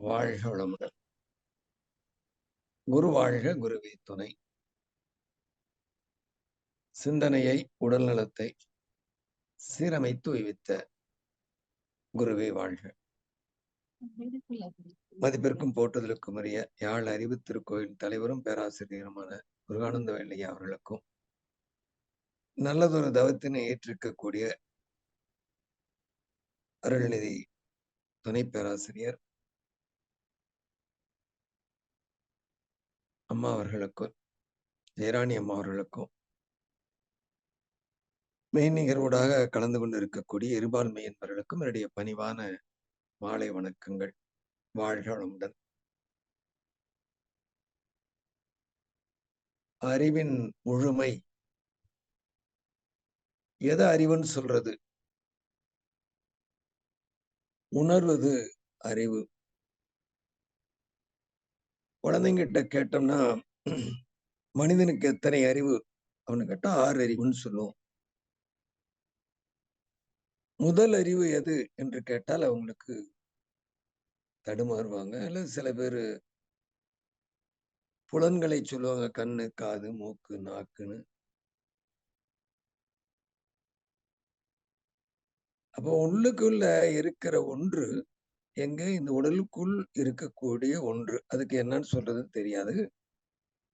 வாழ்க வளமுடன். குரு வாழ்க குருவே துணை. சிந்தனையை உடல் நலத்தை சீரமைத்து உய்வித்த குருவே வாழ்க. மதிப்பிற்கும் போற்றுதலுக்கும் உரிய யாழ் அறிவு திருக்கோயில் தலைவரும் பேராசிரியருமான முருகானந்த வெள்ளையா அவர்களுக்கும் நல்லதொரு தவத்தினை ஏற்றிருக்கக்கூடிய அருள்நிதி துணை பேராசிரியர் அம்மா அவர்களுக்கும் ஜெயராணி அம்மா அவர்களுக்கும் மெய்நிகர்வோடாக கலந்து கொண்டு இருக்கக்கூடிய இருபான்மை என்பவர்களுக்கும் என்னுடைய பணிவான மாலை வணக்கங்கள். வாழ்களுடன் அறிவின் முழுமை. எதை அறிவுன்னு சொல்றது? உணர்வது அறிவு. குழந்தைங்கிட்ட கேட்டோம்னா மனிதனுக்கு எத்தனை அறிவு? அவனு கேட்டா ஆறு அறிவுன்னு சொல்லுவோம். முதல் அறிவு எது என்று கேட்டால் அவங்களுக்கு தடுமாறுவாங்க. அல்லது சில பேர் புலன்களை சொல்லுவாங்க. கண்ணு காது மூக்கு நாக்குன்னு. அப்போ உள்ளுக்குள்ள இருக்கிற ஒன்று எங்க இந்த உடலுக்குள் இருக்கக்கூடிய ஒன்று. அதுக்கு என்னன்னு சொல்றது தெரியாது.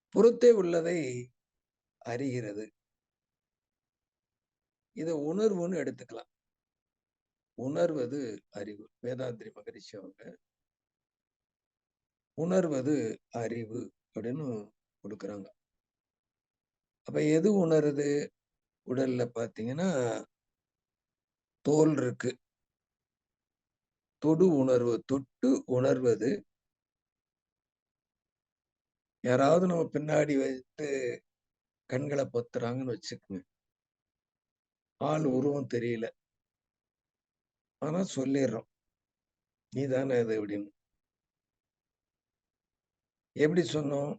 புறத்தே உள்ளதை அறிகிறது. இதை உணர்வுன்னு எடுத்துக்கலாம். உணர்வது அறிவு. வேதாந்திரி மகரிஷி அவங்க உணர்வது அறிவு அப்படின்னு கொடுக்குறாங்க. அப்ப எது உணருது? உடல்ல பாத்தீங்கன்னா தோல் இருக்கு. தொடு உணர்வு தொட்டு உணர்வது. யாராவது நம்ம பின்னாடி வைத்து கண்களை பொத்துறாங்கன்னு வச்சுக்கோங்க. ஆள் உருவம் தெரியல. ஆனா சொல்லிடுறோம். நீ தானே அது? அப்படின்னு. எப்படி சொன்னோம்?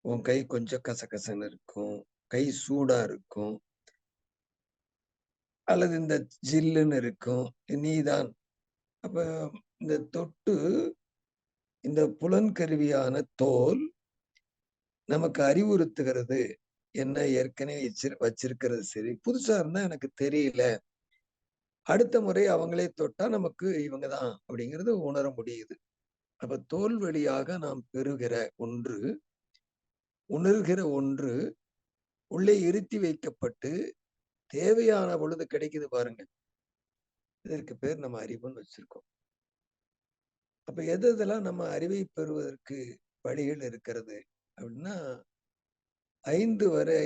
உன் கை கொஞ்சம் கசகசன்னு இருக்கும். கை சூடா இருக்கும். அல்லது இந்த ஜில்லுன்னு இருக்கும். நீதான் அப்ப இந்த தொட்டு இந்த புலன்கருவியான தோல் நமக்கு அறிவுறுத்துகிறது. என்ன ஏற்கனவே வச்சிரு வச்சிருக்கிறது சரி. புதுசா இருந்தா எனக்கு தெரியல. அடுத்த முறை அவங்களே தொட்டா நமக்கு இவங்க தான் அப்படிங்கிறது உணர முடியுது. அப்ப தோல் வழியாக நாம் பெறுகிற ஒன்று உணர்கிற ஒன்று உள்ளே இருத்தி வைக்கப்பட்டு தேவையான பொழுது கிடைக்குது பாருங்க. இதற்கு பேர் நம்ம அறிவுன்னு வச்சிருக்கோம். அப்ப எது இதெல்லாம் நம்ம அறிவை பெறுவதற்கு வழிகள் இருக்கிறது அப்படின்னா ஐந்து வரை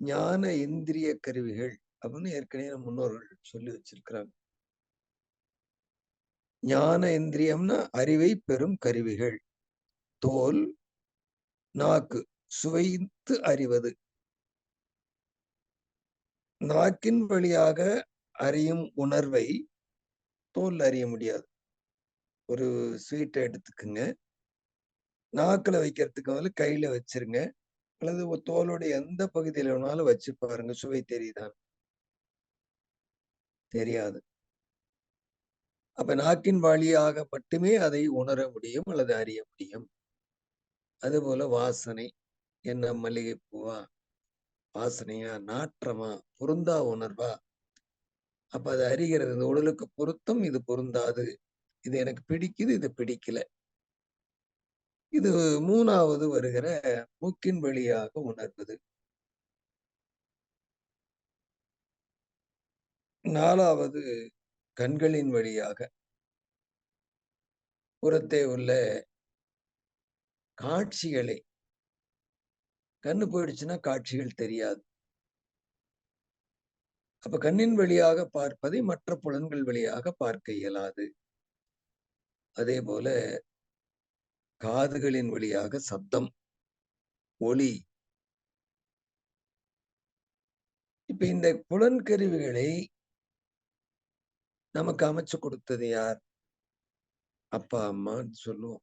ஞான இந்திரிய கருவிகள் அப்படின்னு ஏற்கனவே நம்ம முன்னோர்கள் சொல்லி வச்சிருக்கிறாங்க. ஞான இந்திரியம்னா அறிவை பெறும் கருவிகள். தோல் நாக்கு சுவைத்து அறிவது. நாக்கின் வழியாக அறியும் உணர்வை தோல் அறிய முடியாது. ஒரு ஸ்வீட்டை எடுத்துக்குங்க. நாக்கில் வைக்கிறதுக்கு வந்து கையில வச்சிருங்க. அல்லது தோலுடைய எந்த பகுதியில வேணாலும் வச்சு பாருங்க. சுவை தெரியுதான் தெரியாது. அப்ப நாக்கின் வழியாக மட்டுமே அதை உணர முடியும் அல்லது அறிய முடியும். அதுபோல வாசனை என்ன மல்லிகைப்பூவா? வாசனையா? நாற்றமா? பொருந்தா உணர்வா? அப்ப அது அறிகிறது. இந்த உடலுக்கு பொருத்தம் இது பொருந்தாது. இது எனக்கு பிடிக்குது இது பிடிக்கல. இது மூணாவது வருகிற மூக்கின் வழியாக உணர்வது. நாலாவது கண்களின் வழியாக. புறத்தே உள்ள காட்சிகளை. கண்ணு போயிடுச்சுன்னா காட்சிகள் தெரியாது. அப்ப கண்ணின் வழியாக பார்ப்பதை மற்ற புலன்கள் வழியாக பார்க்க இயலாது. அதே போல காதுகளின் வழியாக சப்தம் ஒளி. இப்ப இந்த புலன் கருவிகளை நமக்கு அமைச்சு கொடுத்தது யார்? அப்பா அம்மான்னு சொல்லுவோம்.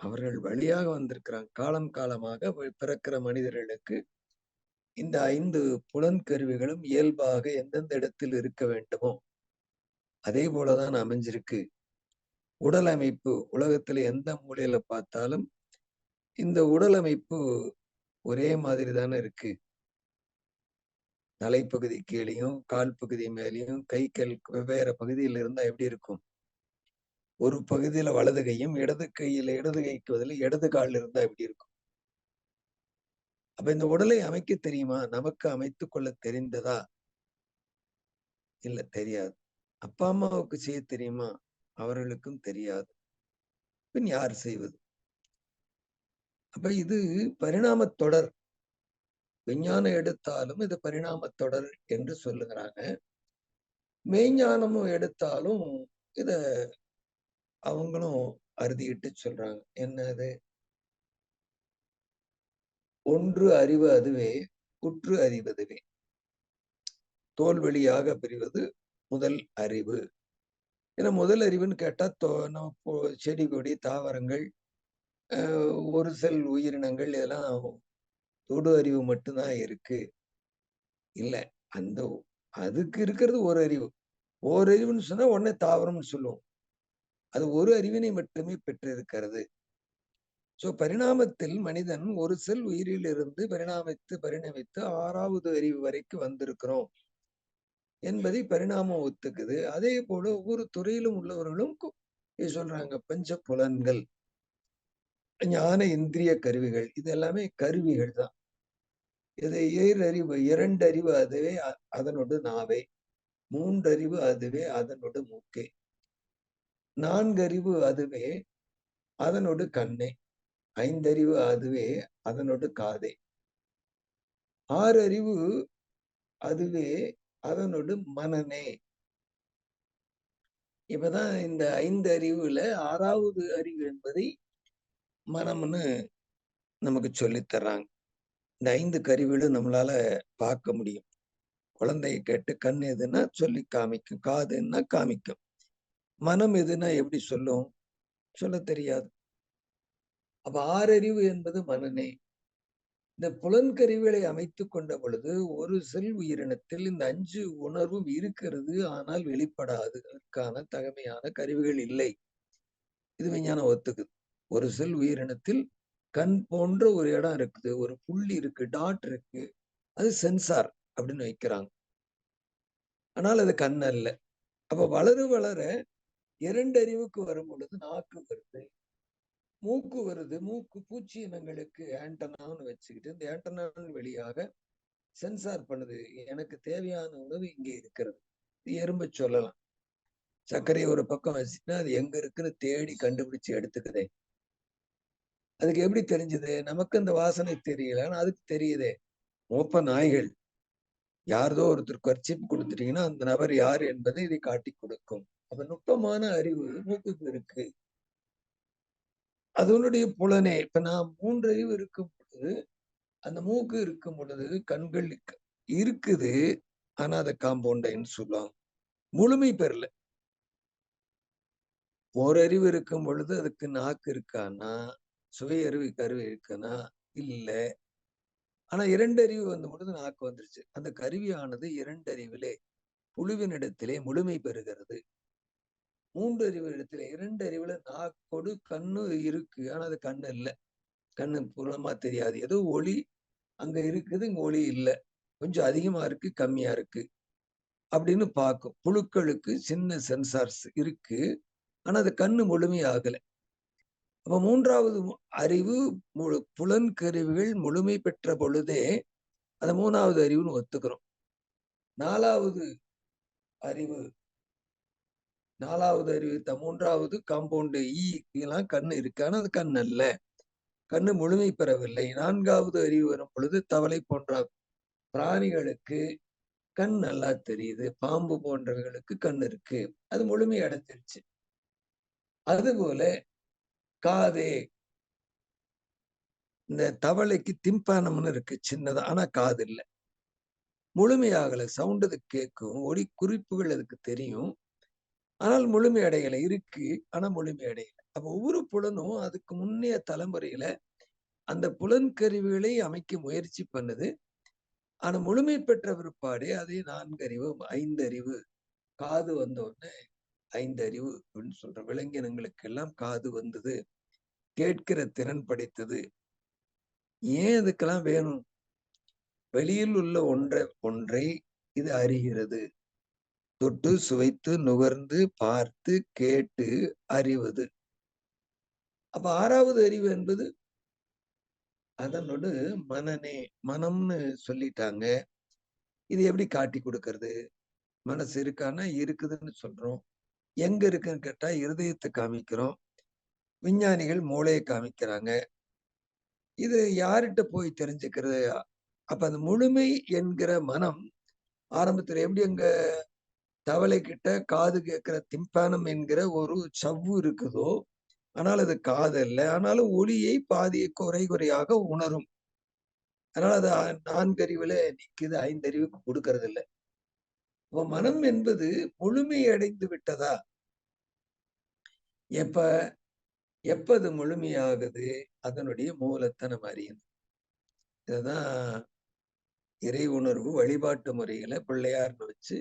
அவர்கள் வழியாக வந்திருக்கிறாங்க. காலம் காலமாக பிறக்கிற மனிதர்களுக்கு இந்த ஐந்து புலன்கருவிகளும் இயல்பாக எந்தெந்த இடத்தில் இருக்க வேண்டுமோ அதே போலதான் அமைஞ்சிருக்கு. உடல் அமைப்பு உலகத்துல எந்த மூலையில பார்த்தாலும் இந்த உடல் அமைப்பு ஒரே மாதிரி தானே இருக்கு. தலைப்பகுதி கீழையும் கால் பகுதி மேலேயும் கை கல் வெவ்வேறு பகுதியில் இருந்தா எப்படி இருக்கும்? ஒரு பகுதியில வலது கையும் இடது கையில இடது கைக்கு பதில் இடது கால் இருந்தா எப்படி இருக்கும்? அப்ப இந்த உடலை அமைக்க தெரியுமா? நமக்கு அமைத்துக் கொள்ள தெரிந்ததா? இல்ல தெரியாது. அப்பா அம்மாவுக்கு செய்ய தெரியுமா? அவர்களுக்கும் தெரியாது. பின் யார் செய்வது? அப்ப இது பரிணாம தொடர். விஞ்ஞானம் எடுத்தாலும் இது பரிணாம தொடர் என்று சொல்லுகிறாங்க. மெய்ஞானமும் எடுத்தாலும் இத அவங்களும் அறுதிட்டு சொல்றாங்க. என்னது ஒன்று அறிவு அதுவே குற்று அறிவதுவே. தோல்வெளியாக பிரிவது முதல் அறிவு. ஏன்னா முதல் அறிவுன்னு கேட்டா தோ நம்ம செடி கொடி தாவரங்கள் ஒரு செல் உயிரினங்கள் இதெல்லாம் தொடு அறிவு மட்டும்தான் இருக்கு. இல்ல அந்த அதுக்கு இருக்கிறது ஒரு அறிவு. ஓரறிவுன்னு அறிவுன்னு சொன்னா உடனே தாவரம்னு சொல்லுவோம். அது ஒரு அறிவினை மட்டுமே பெற்றிருக்கிறது. சோ பரிணாமத்தில் மனிதன் ஒரு செல் உயிரில் இருந்து பரிணாமித்து பரிணமித்து ஆறாவது அறிவு வரைக்கும் வந்திருக்கிறோம். என்பதை பரிணாமம் ஒத்துக்குது. அதே போல ஒவ்வொரு துறையிலும் உள்ளவர்களும் சொல்றாங்க பஞ்ச புலன்கள் ஞான இந்திரிய கருவிகள். இது எல்லாமே கருவிகள் தான். இது ஏறறிவு இரண்டு அறிவு அதுவே அதனோடு நாவே. மூன்றறிவு அதுவே அதனோடு மூக்கே. நான்கறிவு அதுவே அதனோடு கண்ணே. ஐந்தறிவு அதுவே அதனோடு காதே. ஆறு அறிவு அதுவே அதனோடு மனநே. இப்பதான் இந்த ஐந்து அறிவுல ஆறாவது அறிவு என்பதை மனம்னு நமக்கு சொல்லித் தர்றாங்க. இந்த ஐந்து கருவிகளும் நம்மளால பார்க்க முடியும். குழந்தைய கேட்டு கண் எதுன்னா சொல்லி காமிக்கும் காதுன்னா காமிக்கும். மனம் எதுன்னா எப்படி சொல்லும்? சொல்ல தெரியாது. அப்ப ஆறறிவு என்பது மனநே இந்த புலன்கருவிகளை அமைத்து கொண்ட பொழுது ஒரு செல் உயிரினத்தில் இந்த அஞ்சு உணர்வும் இருக்கிறது ஆனால் வெளிப்படாது. அதற்கான தகமையான கருவிகள் இல்லை. இது விஞ்ஞானம் ஒத்துக்குது. ஒரு செல் உயிரினத்தில் கண் போன்ற ஒரு இடம் இருக்குது ஒரு புள்ளி இருக்கு டாட் இருக்கு. அது சென்சார் அப்படின்னு வைக்கிறாங்க. ஆனால் அது கண் அல்ல அப்ப வளர வளர இரண்டு அறிவுக்கு வரும் பொழுது நாக்கு வருது மூக்கு வருது. மூக்கு பூச்சி இனங்களுக்கு ஆண்டனான்னு வச்சுக்கிட்டு இந்த ஆண்டனான் வழியாக சென்சார் பண்ணுது. எனக்கு தேவையான உணவு இங்கே இருக்கிறது. எறும்ப சொல்லலாம். சர்க்கரையை ஒரு பக்கம் வச்சுன்னா அது எங்க இருக்குன்னு தேடி கண்டுபிடிச்சு எடுத்துக்குதே. அதுக்கு எப்படி தெரிஞ்சது? நமக்கு அந்த வாசனை தெரியல. ஆனா அதுக்கு தெரியுதே. மோப்ப நாய்கள். யாரதோ ஒருத்தர் கர்ச்சிப்பு கொடுத்துட்டீங்கன்னா அந்த நபர் யார் என்பதை இதை காட்டி கொடுக்கும். அப்ப நுட்பமான அறிவு மூக்குக்கு இருக்கு. அதனுடைய புலனே. இப்ப நான் மூன்று அறிவு இருக்கும் பொழுது அந்த மூக்கு இருக்கும் பொழுது கண்கள் இருக்குது. ஆனா அதை காம்பவுண்டைன்னு சொல்லுவாங்க. முழுமை பெறல. ஓரறிவு இருக்கும் பொழுது அதுக்கு நாக்கு இருக்கானா? சுவை அறிவு கருவி இருக்கானா? இல்ல. ஆனா இரண்டு அறிவு வந்த பொழுது நாக்கு வந்துருச்சு. அந்த கருவியானது இரண்டு அறிவிலே புழுவினிடத்திலே முழுமை பெறுகிறது. மூன்று அறிவு இடத்துல இரண்டு அறிவுல நாக்கொடு கண்ணு இருக்கு. ஆனா அது கண்ணு இல்லை. கண்ணு புலமா தெரியாது. ஏதோ ஒளி அங்க இருக்குது இங்க ஒளி இல்லை. கொஞ்சம் அதிகமா இருக்கு கம்மியா இருக்கு அப்படின்னு பார்க்கும். புழுக்களுக்கு சின்ன சென்சார்ஸ் இருக்கு. ஆனா அது கண்ணு முழுமையாகல. அப்ப மூன்றாவது அறிவு முழு புலன் கருவிகள் முழுமை பெற்ற பொழுதே அந்த மூணாவது அறிவுன்னு ஒத்துக்கிறோம். நாலாவது அறிவு நாலாவது அறிவு மூன்றாவது காம்பவுண்டு இ e எல்லாம் கண்ணு இருக்கு. ஆனா அது கண் அல்ல. கண்ணு முழுமை பெறவில்லை. நான்காவது அறிவு வரும் பொழுது தவளை போன்ற பிராணிகளுக்கு கண் நல்லா தெரியுது. பாம்பு போன்றவர்களுக்கு கண் இருக்கு. அது முழுமை அடைஞ்சிருச்சு. அதுபோல காதே. இந்த தவளைக்கு திம்பானம்னு இருக்கு. சின்னதா. ஆனா காது இல்லை. முழுமையாகல. சவுண்ட் அது கேட்கும். ஒளி குறிப்புகள் அதுக்கு தெரியும். ஆனால் முழுமை அடையலை. இருக்கு ஆனா முழுமை அடையலை. அப்ப ஒவ்வொரு புலனும் அதுக்கு முன்னைய தலைமுறையில அந்த புலன் கருவிகளை அமைக்க முயற்சி பண்ணுது. ஆனா முழுமை பெற்ற பிற்பாடு அதே நான்கறிவு ஐந்தறிவு காது வந்த உடனே ஐந்தறிவு அப்படின்னு சொல்ற விலங்கினங்களுக்கெல்லாம் காது வந்தது. கேட்கிற திறன் படைத்தது. ஏன் இதுக்கெல்லாம் வேணும்? வெளியில் உள்ள ஒன்றை ஒன்றை இது அறிகிறது. தொட்டு சுவைத்து நுகர்ந்து பார்த்து கேட்டு அறிவது. அப்ப ஆறாவது அறிவு என்பது அதனோடு மனநே மனம்னு சொல்லிட்டாங்க. இது எப்படி காட்டி கொடுக்கறது? மனசு இருக்கானா? இருக்குதுன்னு சொல்றோம். எங்க இருக்குன்னு கேட்டா இருதயத்தை காமிக்கிறோம். விஞ்ஞானிகள் மூளையை காமிக்கிறாங்க. இது யார்கிட்ட போய் தெரிஞ்சுக்கிறது? அப்ப அந்த முழுமை என்கிற மனம் ஆரம்பத்துல எப்படி அங்க தவளை கிட்ட காது கேட்கிற திம்பானம் என்கிற ஒரு சவ்வு இருக்குதோ ஆனால் அது காது இல்லை ஆனாலும் ஒளியை பாதியை குறை குறையாக உணரும். அதனால அது நான்கறிவுல நிக்குது ஐந்தறிவுக்கு கொடுக்கறது இல்லை இப்போ மனம் என்பது முழுமை அடைந்து விட்டதா? எப்ப எப்ப அது முழுமையாகுது? அதனுடைய மூலத்தை நம்ம அறியணும். இதுதான் இறை உணர்வு வழிபாட்டு முறைகளை பிள்ளையார்னு வச்சு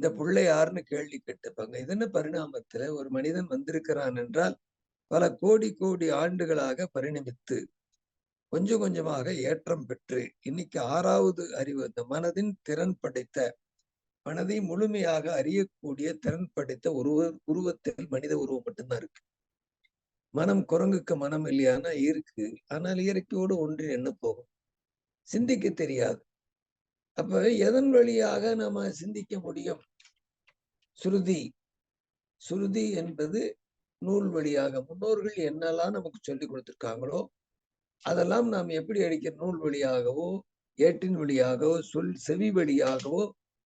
இந்த புள்ளை யாருன்னு கேள்வி கேட்டுப்பாங்க. இது பரிணாமத்துல ஒரு மனிதன் வந்திருக்கிறான் என்றால் பல கோடி கோடி ஆண்டுகளாக பரிணமித்து கொஞ்சம் கொஞ்சமாக ஏற்றம் பெற்று இன்னைக்கு ஆறாவது அறிவு இந்த மனதின் திறன் படைத்த மனதை முழுமையாக அறியக்கூடிய திறன் படைத்த உருவ உருவத்தில் மனித உருவம் மட்டும்தான் இருக்கு. மனம் குரங்குக்கு மனம் இல்லையானா இருக்கு. ஆனால் இயற்கையோடு ஒன்று என்ன போகும்? சிந்திக்க தெரியாது. அப்ப எதன் வழியாக நாம சிந்திக்க முடியும்? சுருதி. சுருதி என்பது நூல் வழியாக முன்னோர்கள் என்னெல்லாம் நமக்கு சொல்லி கொடுத்திருக்காங்களோ அதெல்லாம் நாம் எப்படி அடிக்கிற நூல் வழியாகவோ ஏட்டின் வழியாகவோ சொல் செவி வழியாகவோ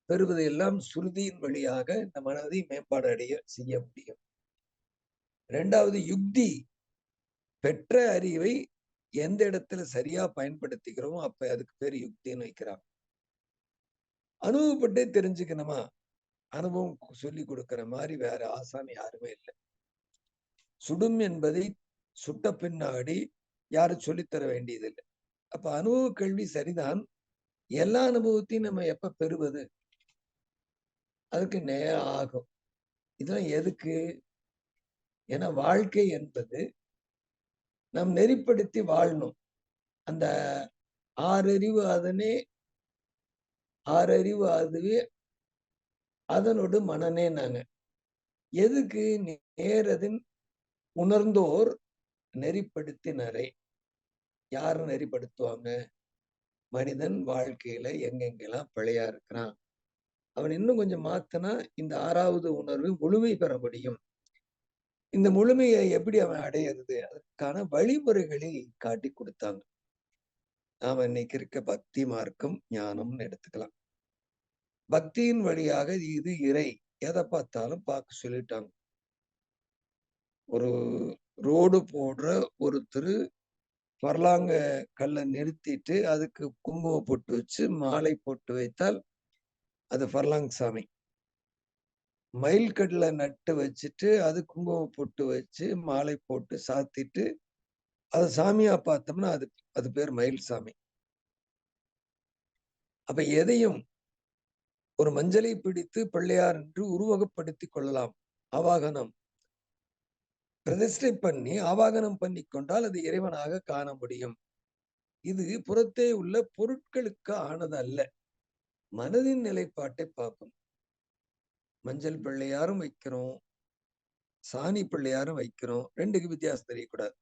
பெறுவதையெல்லாம் சுருதியின் வழியாக இந்த மனதை மேம்பாடு அடைய செய்ய முடியும். ரெண்டாவது யுக்தி. பெற்ற அறிவை எந்த இடத்துல சரியா பயன்படுத்திக்கிறோமோ அப்ப அதுக்கு பேர் யுக்தின்னு வைக்கிறாங்க. அனுபவப்பட்டே தெரிஞ்சுக்கணுமா? அனுபவம் சொல்லி கொடுக்கிற மாதிரி வேற ஆசாமி யாருமே இல்லை. சுடும் என்பதை சுட்ட பின்னாடி யாரும் சொல்லித்தர வேண்டியதில்லை. அப்ப அனுபவ கல்வி சரிதான். எல்லா அனுபவத்தையும் நம்ம எப்ப பெறுவது? அதுக்கு நேரம் ஆகும். இதெல்லாம் எதுக்கு? ஏன்னா வாழ்க்கை என்பது நாம் நெறிப்படுத்தி வாழணும். அந்த ஆறறிவு அதனே ஆறறிவு அதுவே அதனோடு மனநே நாங்க எதுக்கு நேரதின் உணர்ந்தோர் நெறிப்படுத்தினரை? யார் நெறிப்படுத்துவாங்க? மனிதன் வாழ்க்கையில எங்கெங்கெல்லாம் பிழையா இருக்கிறான்? அவன் இன்னும் கொஞ்சம் மாத்தினா இந்த ஆறாவது உணர்வு முழுமை பெற முடியும். இந்த முழுமையை எப்படி அவன் அடையிறது? அதற்கான வழிமுறைகளை காட்டி கொடுத்தாங்க. நாம இன்னைக்கு இருக்க பக்தி மார்க்கம் ஞானம்னு எடுத்துக்கலாம். பக்தியின் வழியாக இது இறை. எதை பார்த்தாலும் பார்க்க சொல்லிட்டாங்க. ஒரு ரோடு போடுற ஒருத்தர் பரலாங்க கல்லை நிறுத்திட்டு அதுக்கு குங்கும போட்டு வச்சு மாலை போட்டு வைத்தால் அது பர்லாங் சாமி. மயில் கடலை நட்டு வச்சுட்டு அது குங்குமம் போட்டு வச்சு மாலை போட்டு சாத்திட்டு அதை சாமியா பார்த்தோம்னா அது அது பேர் மயில் சாமி. அப்ப எதையும் ஒரு மஞ்சளை பிடித்து பிள்ளையார் என்று உருவகப்படுத்திக் கொள்ளலாம். ஆவாகனம். பிரதிஷ்டை பண்ணி ஆவாகனம் பண்ணி கொண்டால் அது இறைவனாக காண முடியும். இது புறத்தே உள்ள பொருட்களுக்கு ஆனது அல்ல மனதின் நிலைப்பாட்டை பார்க்கும். மஞ்சள் பிள்ளையாரும் வைக்கிறோம் சாணி பிள்ளையாரும் வைக்கிறோம் ரெண்டுக்கு வித்தியாசம் தெரியக்கூடாது.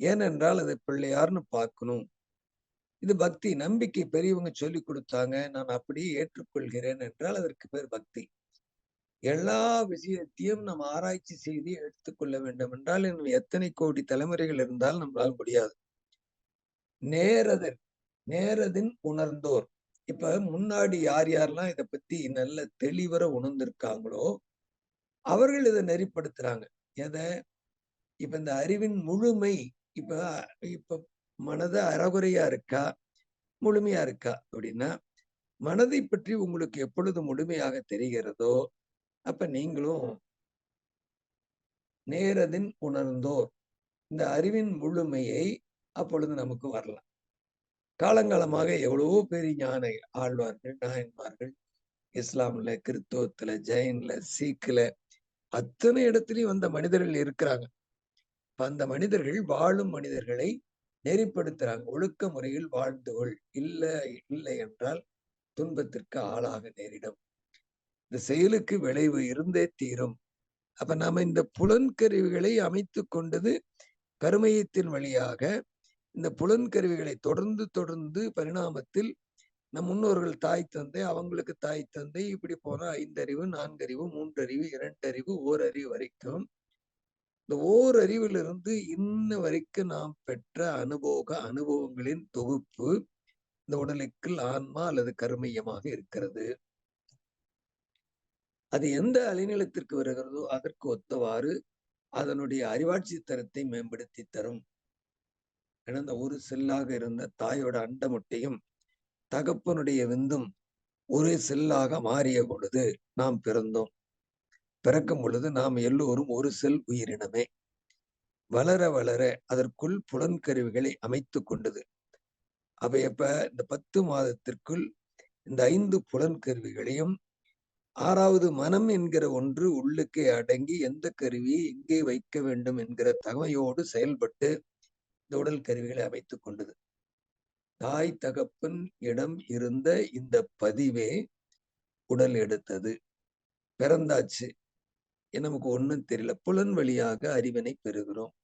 ஏனென்றால் அதை பிள்ளையார்னு பார்க்கணும். இது பக்தி. நம்பிக்கை பெரியவங்க சொல்லி கொடுத்தாங்க. நான் அப்படியே ஏற்றுக்கொள்கிறேன் என்றால் அதற்கு பேர் பக்தி. எல்லா விஷயத்தையும் நம்ம ஆராய்ச்சி செய்து எடுத்துக்கொள்ள வேண்டும் என்றால் இன்னும் எத்தனை கோடி தலைமுறைகள் இருந்தால் நம்மளால் முடியாது. நேரதன் நேரதின் உணர்ந்தோர். இப்ப முன்னாடி யார் யாரெல்லாம் இதை பத்தி நல்ல தெளிவர உணர்ந்திருக்காங்களோ அவர்கள் இதை நெறிப்படுத்துறாங்க. எதை? இப்ப இந்த அறிவின் முழுமை இப்ப இப்ப மனது அறகுறையா இருக்கா? முழுமையா இருக்கா? அப்படின்னா மனதை பற்றி உங்களுக்கு எப்பொழுது முழுமையாக தெரிகிறதோ அப்ப நீங்களும் நேரதின் உணர்ந்தோர். இந்த அறிவின் முழுமையை அப்பொழுது நமக்கு வரலாம். காலங்காலமாக எவ்வளவோ பெரிய ஞான ஆழ்வார்கள் நாயன்மார்கள் இஸ்லாம்ல கிறிஸ்தவத்துல ஜெயின்ல சீக்கில் அத்தனை இடத்திலையும் அந்த மனிதர்கள் இருக்கிறாங்க. அந்த மனிதர்கள் வாழும் மனிதர்களை நெறிப்படுத்துறாங்க ஒழுக்க முறையில் வாழ்ந்து கொள். இல்லை இல்லை என்றால் துன்பத்திற்கு ஆளாக நேரிடும். இந்த செயலுக்கு விளைவு இருந்தே தீரும். அப்ப நாம இந்த புலன்கருவிகளை அமைத்து கொண்டது கருமையத்தின் வழியாக இந்த புலன்கருவிகளை தொடர்ந்து தொடர்ந்து பரிணாமத்தில் நம் முன்னோர்கள் தாய் தந்தை அவங்களுக்கு தாய் தந்தை இப்படி போனா ஐந்தறிவு நான்கறிவு மூன்றறிவு இரண்டறிவு ஓரறிவு வரைக்கும் இந்த ஓரறிவிலிருந்து இன்ன வரைக்கும் நாம் பெற்ற அனுபோக அனுபவங்களின் தொகுப்பு இந்த உடலுக்குள் ஆன்மா அல்லது கருமையமாக இருக்கிறது. அது எந்த அலைநிலத்திற்கு வருகிறதோ அதற்கு ஒத்தவாறு அதனுடைய அறிவாட்சி தரத்தை மேம்படுத்தி தரும். கடந்த ஒரு செல்லாக இருந்த தாயோட அண்ட முட்டையும் தகப்பனுடைய விந்தும் ஒரே செல்லாக மாறிய பொழுது நாம் பிறந்தோம். பிறக்கும் பொழுது நாம் எல்லோரும் ஒரு செல் உயிரினமே. வளர வளர அதற்குள் புலன்கருவிகளை அமைத்து கொண்டது. அவை அப்ப இந்த பத்து மாதத்திற்குள் இந்த ஐந்து புலன்கருவிகளையும் ஆறாவது மனம் என்கிற ஒன்று உள்ளுக்கே அடங்கி எந்த கருவியை எங்கே வைக்க வேண்டும் என்கிற தகமையோடு செயல்பட்டு இந்த உடல் கருவிகளை அமைத்துக் கொண்டது. தாய் தகப்பன் இடம் இருந்த இந்த பதிவே உடல் எடுத்தது. பிறந்தாச்சு. நமக்கு ஒன்றும் தெரியல. புலன் வழியாக அறிவினை பெறுகிறோம்.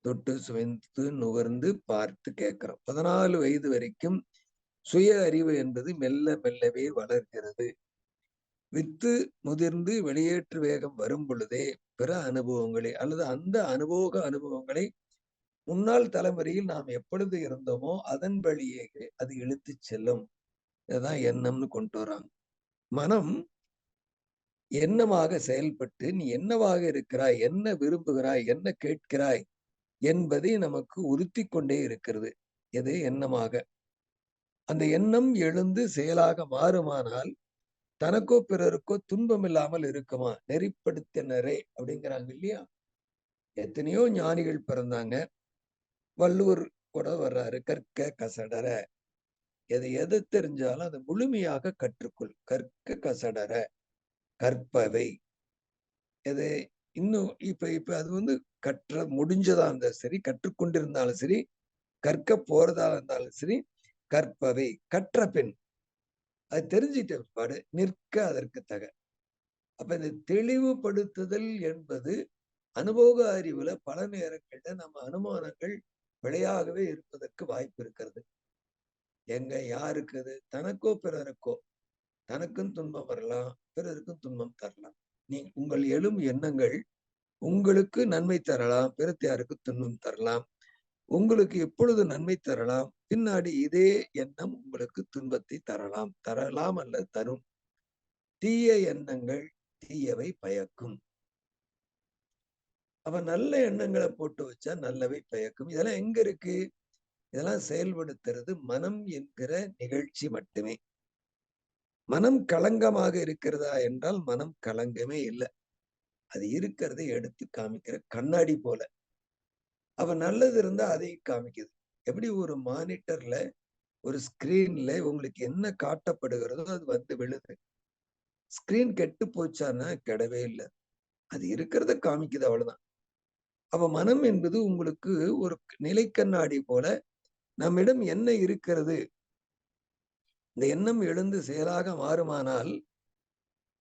தொட்டு சுவைந்து நுகர்ந்து பார்த்து கேட்கிறோம். பதினாலு வயது வரைக்கும் சுய அறிவு என்பது மெல்ல மெல்லவே வளர்கிறது. வித்து முதிர்ந்து வெளியேற்று வேகம் வரும் பொழுதே பிற அனுபவங்களை அல்லது அந்த அனுபவ அனுபவங்களை முன்னாள் தலைமுறையில் நாம் எப்பொழுது இருந்தோமோ அதன் வழியே அது இழுத்து செல்லும். இதுதான் எண்ணம்னு கொண்டு வராங்க. மனம் எண்ணமாக செயல்பட்டு நீ என்னவாக இருக்கிறாய் என்ன விரும்புகிறாய் என்ன கேட்கிறாய் என்பதை நமக்கு உறுத்தி கொண்டே இருக்கிறது. எது எண்ணமாக? அந்த எண்ணம் எழுந்து செயலாக மாறுமானால் தனக்கோ பிறருக்கோ துன்பம் இல்லாமல் இருக்குமா? நெறிப்படுத்தினரே அப்படிங்கிறாங்க இல்லையா? எத்தனையோ ஞானிகள் பிறந்தாங்க. வள்ளுவர் கூட வர்றாரு கற்க கசடர எதை எது தெரிஞ்சாலும் அதை முழுமையாக கற்றுக்கொள். கற்க கசடர கற்பவை. இது இன்னும் இப்ப இப்ப அது வந்து கற்ற முடிஞ்சதா இருந்தாலும் சரி கற்றுக்கொண்டிருந்தாலும் சரி கற்க போறதா இருந்தாலும் சரி கற்பவை கற்ற பெண். அது தெரிஞ்சிட்ட பாடு நிற்க அதற்கு தக. அப்ப இந்த தெளிவுபடுத்துதல் என்பது அனுபவ அறிவுல பல நேரங்கள்ல நம்ம அனுமானங்கள் விளையாகவே இருப்பதற்கு வாய்ப்பு இருக்கிறது. எங்க யாருக்கு அது தனக்கோ பிறருக்கோ தனக்கும் துன்பம் வரலாம் பிறருக்கும் துன்பம் தரலாம். நீ உங்கள் எழும் எண்ணங்கள் உங்களுக்கு நன்மை தரலாம் பிறத்தியாருக்கு துன்பம் தரலாம். உங்களுக்கு எப்பொழுது நன்மை தரலாம் பின்னாடி இதே எண்ணம் உங்களுக்கு துன்பத்தை தரலாம். தரலாம் அல்ல தரும். தீய எண்ணங்கள் தீயவை பயக்கும். அவ நல்ல எண்ணங்களை போட்டு வச்சா நல்லவை பயக்கும். இதெல்லாம் எங்க இருக்கு? இதெல்லாம் செயல்படுத்துறது மனம் என்கிற நிகழ்ச்சி மட்டுமே. மனம் களங்கமாக இருக்கிறதா என்றால் மனம் களங்கமே இல்லை. அது இருக்கிறதை எடுத்து காமிக்கிற கண்ணாடி போல. அவ நல்லது இருந்தா அதையும் காமிக்குது. எப்படி ஒரு மானிட்டர்ல ஒரு ஸ்கிரீன்ல உங்களுக்கு என்ன காட்டப்படுகிறதோ அது வந்து விழுது. ஸ்கிரீன் கெட்டு போச்சான்னா கெடவே இல்லை. அது இருக்கிறத காமிக்குது அவ்வளவுதான். அவ மனம் என்பது உங்களுக்கு ஒரு நிலை கண்ணாடி போல நம்மிடம் என்ன இருக்கிறது? இந்த எண்ணம் எழுந்து செயலாக மாறுமானால்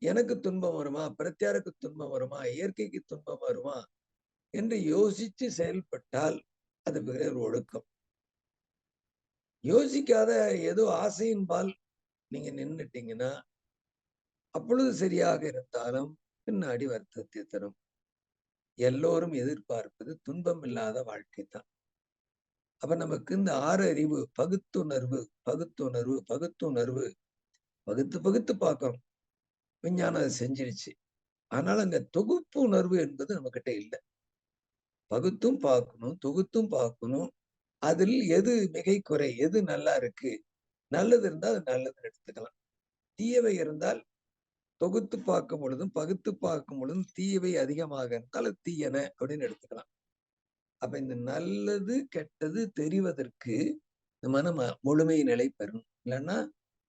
எனக்கு துன்பம் வருமா? பிரத்யாருக்கு துன்பம் வருமா? இயற்கைக்கு துன்பம் வருமா? என்று யோசிச்சு செயல்பட்டால் அது பிறர் ஒழுக்கம். யோசிக்காத ஏதோ ஆசையின்பால் நீங்க நின்றுட்டீங்கன்னா அப்பொழுது சரியாக இருந்தாலும் பின்னாடி வருத்தத்தை தரும். எல்லோரும் எதிர்பார்ப்பது துன்பம் இல்லாத வாழ்க்கை தான். அப்ப நமக்கு இந்த ஆறு அறிவு பகுத்துணர்வு பகுத்துணர்வு பகுத்துணர்வு பகுத்து பகுத்து பார்க்கணும். விஞ்ஞானம் அதை செஞ்சிருச்சு. ஆனால் அங்க தொகுப்பு உணர்வு என்பது நம்ம கிட்ட இல்லை. பகுத்தும் பார்க்கணும் தொகுத்தும் பார்க்கணும். அதில் எது மிகை குறை எது நல்லா இருக்கு? நல்லது இருந்தால் அது நல்லதுன்னு எடுத்துக்கலாம். தீயவை இருந்தால் தொகுத்து பார்க்கும் பொழுதும் பகுத்து பார்க்கும் பொழுதும் தீயவை அதிகமாக இருந்தால் அது தீயன அப்படின்னு எடுத்துக்கலாம். அப்ப இந்த நல்லது கெட்டது தெரிவதற்கு இந்த மனம் முழுமை நிலை பெறும். இல்லைன்னா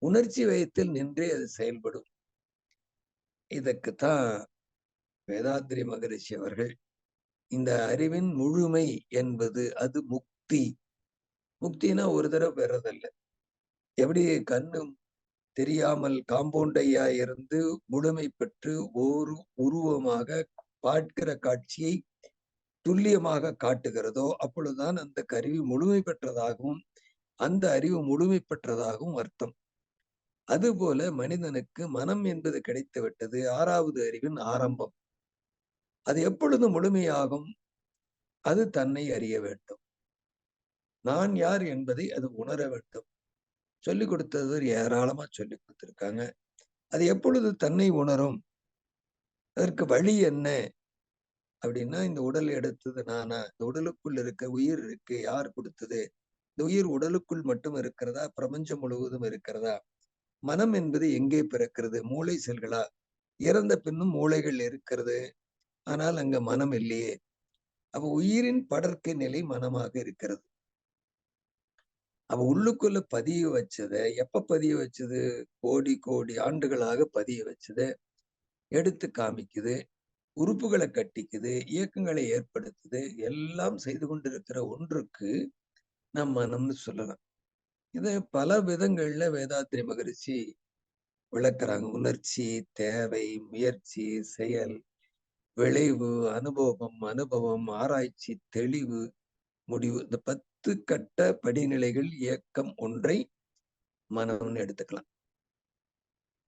உணர்ச்சி வயத்தில் நின்றே அது செயல்படும். இதற்குத்தான் வேதாத்ரி மகரிஷி அவர்கள் இந்த அறிவின் முழுமை என்பது அது முக்தி. முக்தினா ஒரு தடவை பெறதல்ல எப்படி கண்ணு தெரியாமல் காம்பவுண்டையா இருந்து முழுமை பெற்று ஒரு உருவமாக பார்க்கிற காட்சியை துல்லியமாக காட்டுகிறதோ அப்பொழுதுதான் அந்த கருவி முழுமை பெற்றதாகவும் அந்த அறிவு முழுமை பெற்றதாகவும் அர்த்தம். அதுபோல மனிதனுக்கு மனம் என்பது கிடைத்து விட்டது ஆறாவது அறிவின் ஆரம்பம். அது எப்பொழுது முழுமையாகும்? அது தன்னை அறிய வேண்டும். நான் யார் என்பதை அது உணர வேண்டும். சொல்லிக் கொடுத்தது ஏராளமா சொல்லி கொடுத்திருக்காங்க. அது எப்பொழுது தன்னை உணரும்? அதற்கு வழி என்ன? அப்படின்னா இந்த உடல் எடுத்தது நானா? இந்த உடலுக்குள் இருக்க உயிர் இருக்கு யார் கொடுத்தது? இந்த உயிர் உடலுக்குள் மட்டும் இருக்கிறதா? பிரபஞ்சம் முழுவதும் இருக்கிறதா? மனம் என்பது எங்கே பிறக்கிறது? மூளை செல்களா? இறந்த பின்னும் மூளைகள் இருக்கிறது. ஆனால் அங்க மனம் இல்லையே. அப்ப உயிரின் படற்கை நிலை மனமாக இருக்கிறது. அவ உள்ளுக்குள்ள பதிய வச்சதை எப்ப பதிய வச்சது? கோடி கோடி ஆண்டுகளாக பதிய வச்சது எடுத்து காமிக்குது. உறுப்புகளை கட்டிக்குது இயக்கங்களை ஏற்படுத்துது எல்லாம் செய்து கொண்டிருக்கிற ஒன்றுக்கு நம் மனம்னு சொல்லலாம். இதை பல விதங்கள்ல வேதாத்திரி மகரிஷி விளக்குறாங்க. உணர்ச்சி தேவை முயற்சி செயல் விளைவு அனுபவம் அனுபவம் ஆராய்ச்சி தெளிவு முடிவு. இந்த பத்து கட்ட படிநிலைகள் இயக்கம் ஒன்றை மனம்னு எடுத்துக்கலாம்.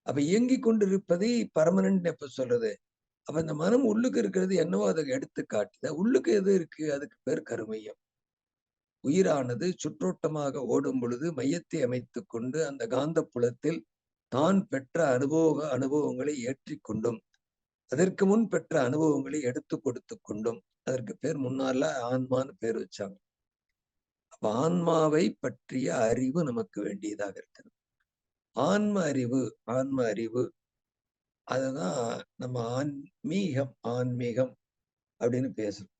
அப்ப இயங்கி கொண்டிருப்பதை பர்மனன்ட் எப்ப சொல்றது? அப்ப இந்த மனம் உள்ளுக்கு இருக்கிறது என்னவோ அதை எடுத்து காட்டுது உள்ளுக்கு எது இருக்கு? அதுக்கு பேர் கருமையம். உயிரானது சுற்றோட்டமாக ஓடும் பொழுது மையத்தை அமைத்துக் கொண்டு அந்த காந்த புலத்தில் தான் பெற்ற அனுபவ அனுபவங்களை ஏற்றி கொண்டும் அதற்கு முன் பெற்ற அனுபவங்களை எடுத்து கொடுத்து கொண்டும் அதற்கு பேர் முன்னால ஆன்மான்னு பேர் வச்சாங்க. அப்ப ஆன்மாவை பற்றிய அறிவு நமக்கு வேண்டியதாக இருக்கிறது. ஆன்ம அறிவு ஆன்ம அறிவு அதுதான் நம்ம ஆன்மீகம் ஆன்மீகம் அப்படின்னு பேசுறோம்.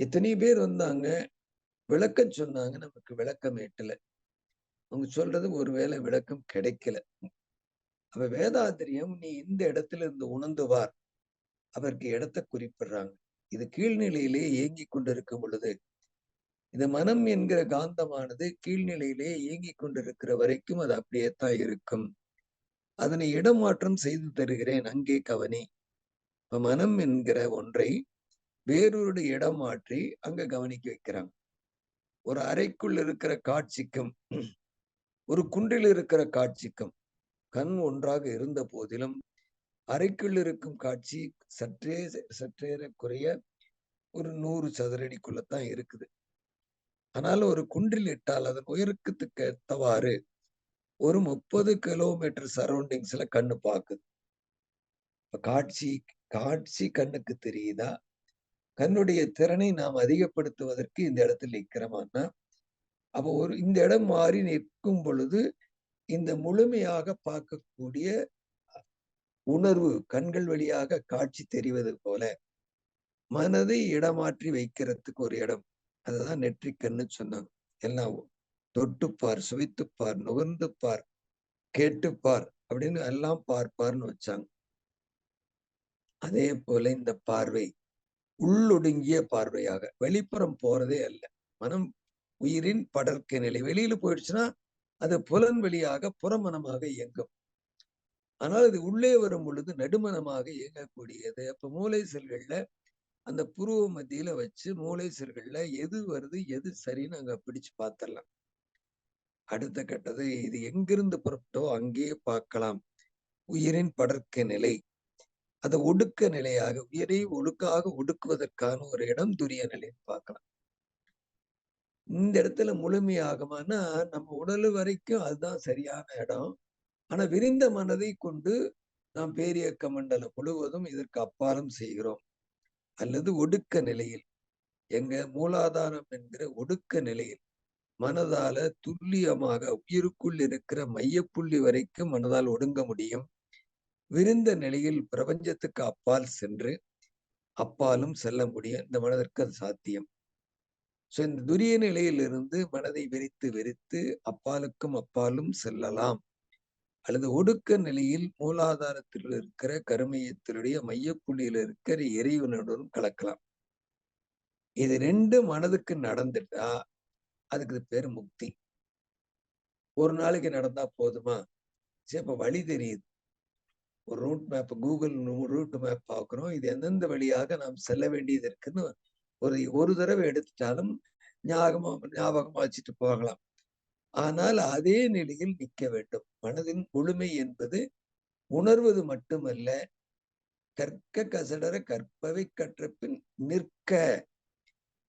எத்தனை பேர் வந்தாங்க விளக்கம் சொன்னாங்க நமக்கு விளக்கம் எட்டல அவங்க சொல்றது ஒருவேளை விளக்கம் கிடைக்கல. அப்ப வேதாத்திரியம் நீ இந்த இடத்துல இருந்து உணர்ந்துவார் அவருக்கு இடத்தை குறிப்பிடுறாங்க. இது கீழ்நிலையிலே இயங்கி கொண்டிருக்கும் பொழுது இது மனம் என்கிற காந்தமானது கீழ்நிலையிலே இயங்கி கொண்டிருக்கிற வரைக்கும் அது அப்படியே தான் இருக்கும். அதனை இடமாற்றம் செய்து தருகிறேன் அங்கே கவனி. இப்ப மனம் என்கிற ஒன்றை வேறொரு இடம் மாற்றி அங்க கவனிக்க வைக்கிறாங்க ஒரு அறைக்குள் இருக்கிற காட்சிக்கும் ஒரு குன்றில் இருக்கிற காட்சிக்கும் கண் ஒன்றாக இருந்த போதிலும் அறைக்குள் இருக்கும் காட்சி சற்றே சற்றேற குறைய ஒரு நூறு சதுரடிக்குள்ளத்தான் இருக்குது. ஆனாலும் ஒரு குன்றில் இட்டால் அதன் உயரத்துக்கு ஏற்றவாறு ஒரு முப்பது கிலோமீட்டர் சரௌண்டிங்ஸ்ல கண்ணு பார்க்குது காட்சி காட்சி கண்ணுக்கு தெரியுதா? கண்ணுடைய திறனை நாம் அதிகப்படுத்துவதற்கு இந்த இடத்தில் நிற்கிறோமான்னா அப்போ ஒரு இந்த இடம் மாறி நிற்கும் பொழுது இந்த முழுமையாக பார்க்கக்கூடிய உணர்வு கண்கள் வழியாக காட்சி தெரிவது போல மனதை இடமாற்றி வைக்கிறதுக்கு ஒரு இடம். அதுதான் நெற்றிக்கண்ணு சொன்னாங்க. எல்லாம் தொட்டுப்பார் சுவைத்துப்பார் நுகர்ந்துப்பார் கேட்டுப்பார் அப்படின்னு எல்லாம் பார்ப்பார்னு வச்சாங்க. அதே போல இந்த பார்வை உள்ளொடுங்கிய பார்வையாக வெளிப்புறம் போறதே அல்ல. மனம் உயிரின் படற்கை நிலை. வெளியில போயிடுச்சுன்னா அது புலன் வழியாக புறமனமாக இயங்கும். ஆனால் அது உள்ளே வரும் பொழுது நடுமனமாக இயங்கக்கூடியது. அப்ப மூளை செல்கள்ல அந்த புருவ மத்தியில வச்சு மூளை செல்கள்ல எது வருது எது சரின்னு அங்க பிடிச்சு பார்த்துடலாம். அடுத்த கட்டது இது எங்கிருந்து புறப்பட்டோ அங்கேயே பார்க்கலாம். உயிரின் படர்க்க நிலை. அதை ஒடுக்க நிலையாக உயிரை ஒடுக்காக ஒடுக்குவதற்கான ஒரு இடம் துரிய நிலைன்னு பார்க்கலாம். இந்த இடத்துல முழுமையாகுமானா நம்ம உடல் வரைக்கும் அதுதான் சரியான இடம். ஆனா விரிந்த மனதை கொண்டு நாம் பேரியக்க மண்டலம் முழுவதும் இதற்கு அப்பாலும் செய்கிறோம். அல்லது ஒடுக்க நிலையில் எங்க மூலாதாரம் என்கிற ஒடுக்க நிலையில். மனதால துல்லியமாக உயிருக்குள் இருக்கிற மையப்புள்ளி வரைக்கும் மனதால் ஒடுங்க முடியும். விருந்த நிலையில் பிரபஞ்சத்துக்கு அப்பால் சென்று அப்பாலும் செல்ல முடியும். இந்த மனதிற்கு அது சாத்தியம். ஸோ இந்த துரிய நிலையிலிருந்து மனதை விரித்து விரித்து அப்பாலுக்கும் அப்பாலும் செல்லலாம். அல்லது ஒடுக்க நிலையில் மூலாதாரத்தில் இருக்கிற கருமையத்தினுடைய மையப்புள்ளியில் இருக்கிற இறைவனுடன் கலக்கலாம். இது ரெண்டு மனதுக்கு நடந்துட்டா அதுக்கு பேர் முக்தி. ஒரு நாளைக்கு நடந்தா போதுமா? சரி அப்ப வழி தெரியுது. ஒரு route map Google route map பார்க்குறோம் இது எந்தெந்த வழியாக நாம் செல்ல வேண்டியது இருக்குன்னு ஒரு ஒரு தடவை எடுத்துட்டாலும் ஞாபகமா ஞாபகமா வச்சுட்டு போகலாம். ஆனால் அதே நிலையில் நிற்க வேண்டும். மனதின் முழுமை என்பது உணர்வது மட்டுமல்ல கற்க கசடர கற்பவை கற்ற பின் நிற்க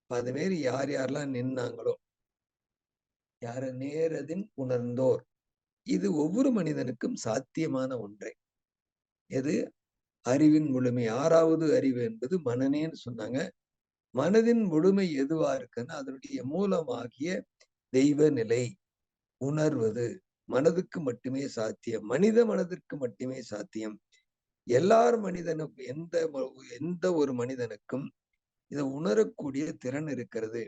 அது மாரி யார் யாரெல்லாம் நின்னாங்களோ யார? நேரதின் உணர்ந்தோர். இது ஒவ்வொரு மனிதனுக்கும் சாத்தியமான ஒன்றை. எது? அறிவின் முழுமை. ஆறாவது அறிவு என்பது மனநேன்னு சொன்னாங்க. மனதின் முழுமை எதுவா இருக்குன்னா அதனுடைய மூலமாகிய தெய்வ நிலை உணர்வது. மனதுக்கு மட்டுமே சாத்தியம். மனித மனதிற்கு மட்டுமே சாத்தியம். எல்லார் மனிதனுக்கும் எந்த எந்த ஒரு மனிதனுக்கும் இதை உணரக்கூடிய திறன் இருக்கிறது.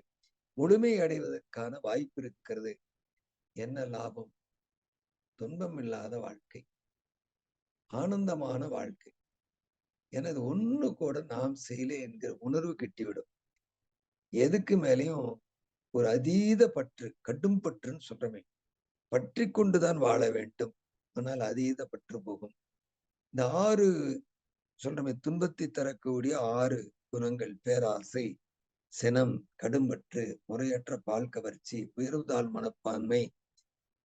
முழுமை அடைவதற்கான வாய்ப்பு இருக்கிறது. என்ன லாபம்? துன்பம் இல்லாத வாழ்க்கை. ஆனந்தமான வாழ்க்கை. எனது ஒண்ணு கூட நாம் செய்யல என்கிற உணர்வு கட்டிவிடும். எதுக்கு மேலேயும் ஒரு அதீத பற்று கடும் பற்றுன்னு சொல்றமே. பற்றி கொண்டுதான் வாழ வேண்டும். ஆனால் அதீத பற்று போகும். இந்த ஆறு சொல்றமே துன்பத்தை தரக்கூடிய ஆறு குணங்கள் பேராசை சினம் கடும்பற்று முறையற்ற பால் கவர்ச்சி உயர்வுதால் மனப்பான்மை.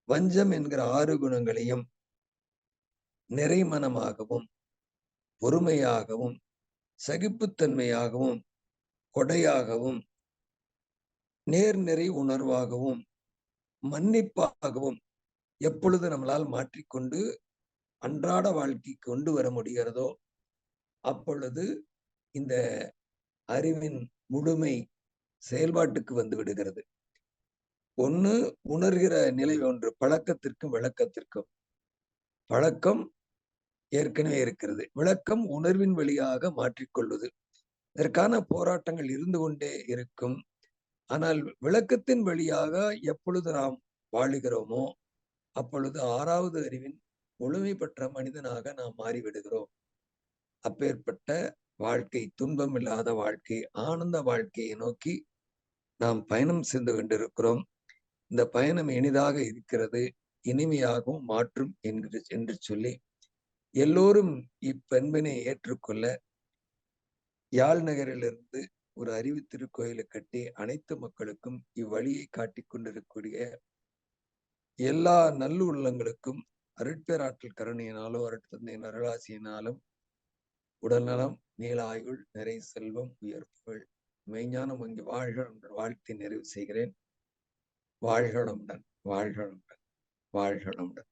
வஞ்சம் என்கிற ஆறு குணங்களையும் நிறைமனமாகவும் பொறுமையாகவும் சகிப்புத்தன்மையாகவும் கொடையாகவும் நேர்நிறை உணர்வாகவும் மன்னிப்பாகவும் எப்பொழுது நம்மளால் மாற்றிக்கொண்டு அன்றாட வாழ்க்கை கொண்டு வர முடிகிறதோ அப்பொழுது இந்த அறிவின் முழுமை செயல்பாட்டுக்கு வந்து விடுகிறது. ஒண்ணு உணர்கிற நிலை ஒன்று பழக்கத்திற்கும் விளக்கத்திற்கும். பழக்கம் ஏற்கனவே இருக்கிறது. விளக்கம் உணர்வின் வழியாக மாற்றிக்கொள்வது இதற்கான போராட்டங்கள் இருந்து கொண்டே இருக்கும். ஆனால் விளக்கத்தின் வழியாக எப்பொழுது நாம் வாழுகிறோமோ அப்பொழுது ஆறாவது அறிவின் முழுமை பெற்ற மனிதனாக நாம் மாறிவிடுகிறோம். அப்பேற்பட்ட வாழ்க்கை துன்பம் இல்லாத வாழ்க்கை ஆனந்த வாழ்க்கையை நோக்கி நாம் பயணம் செய்து கொண்டிருக்கிறோம். இந்த பயணம் இனிதாக இருக்கிறது இனிமையாகவும் மாற்றும் என்கிற என்று சொல்லி எல்லோரும் இப்பண்பினை ஏற்றுக்கொள்ள யாழ் நகரிலிருந்து ஒரு அறிவு திருக்கோயிலை கட்டி அனைத்து மக்களுக்கும் இவ்வழியை காட்டிக் கொண்டிருக்கக்கூடிய எல்லா நல்லுள்ளங்களுக்கும் அருட்பேராற்றல் கருணையினாலும் அருட்தந்தையின் அருளாசியினாலும் உடல்நலம் நீளாயுள் நிறை செல்வம் உயர்ப்புகள் மெய்ஞானம் அங்கு வாழ்களுடன் என்ற வாழ்த்தை நிறைவு செய்கிறேன். வாழ்களுடன் வாழ்களுடன் வாழ்களுடன்